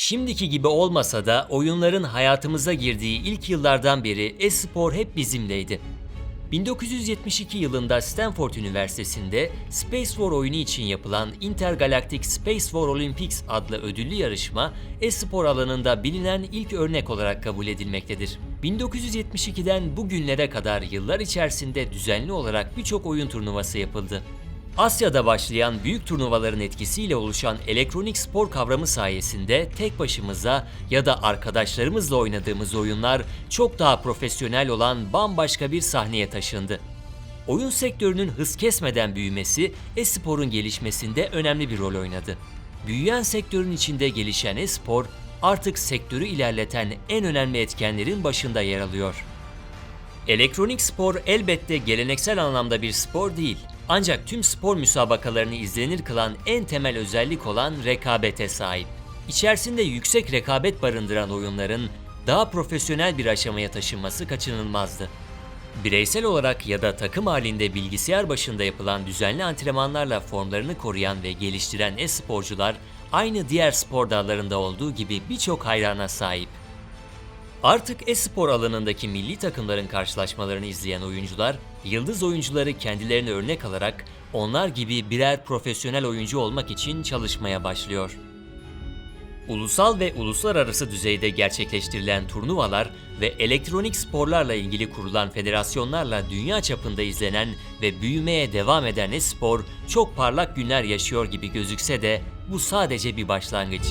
Şimdiki gibi olmasa da oyunların hayatımıza girdiği ilk yıllardan beri e-spor hep bizimleydi. 1972 yılında Stanford Üniversitesi'nde Space War oyunu için yapılan Intergalactic Space War Olympics adlı ödüllü yarışma e-spor alanında bilinen ilk örnek olarak kabul edilmektedir. 1972'den bugünlere kadar yıllar içerisinde düzenli olarak birçok oyun turnuvası yapıldı. Asya'da başlayan büyük turnuvaların etkisiyle oluşan elektronik spor kavramı sayesinde tek başımıza ya da arkadaşlarımızla oynadığımız oyunlar çok daha profesyonel olan bambaşka bir sahneye taşındı. Oyun sektörünün hız kesmeden büyümesi e-sporun gelişmesinde önemli bir rol oynadı. Büyüyen sektörün içinde gelişen e-spor artık sektörü ilerleten en önemli etkenlerin başında yer alıyor. Elektronik spor elbette geleneksel anlamda bir spor değil. Ancak tüm spor müsabakalarını izlenir kılan en temel özellik olan rekabete sahip. İçerisinde yüksek rekabet barındıran oyunların daha profesyonel bir aşamaya taşınması kaçınılmazdı. Bireysel olarak ya da takım halinde bilgisayar başında yapılan düzenli antrenmanlarla formlarını koruyan ve geliştiren e-sporcular aynı diğer spor dallarında olduğu gibi birçok hayrana sahip. Artık e-spor alanındaki milli takımların karşılaşmalarını izleyen oyuncular, yıldız oyuncuları kendilerine örnek alarak onlar gibi birer profesyonel oyuncu olmak için çalışmaya başlıyor. Ulusal ve uluslararası düzeyde gerçekleştirilen turnuvalar ve elektronik sporlarla ilgili kurulan federasyonlarla dünya çapında izlenen ve büyümeye devam eden e-spor çok parlak günler yaşıyor gibi gözükse de bu sadece bir başlangıç.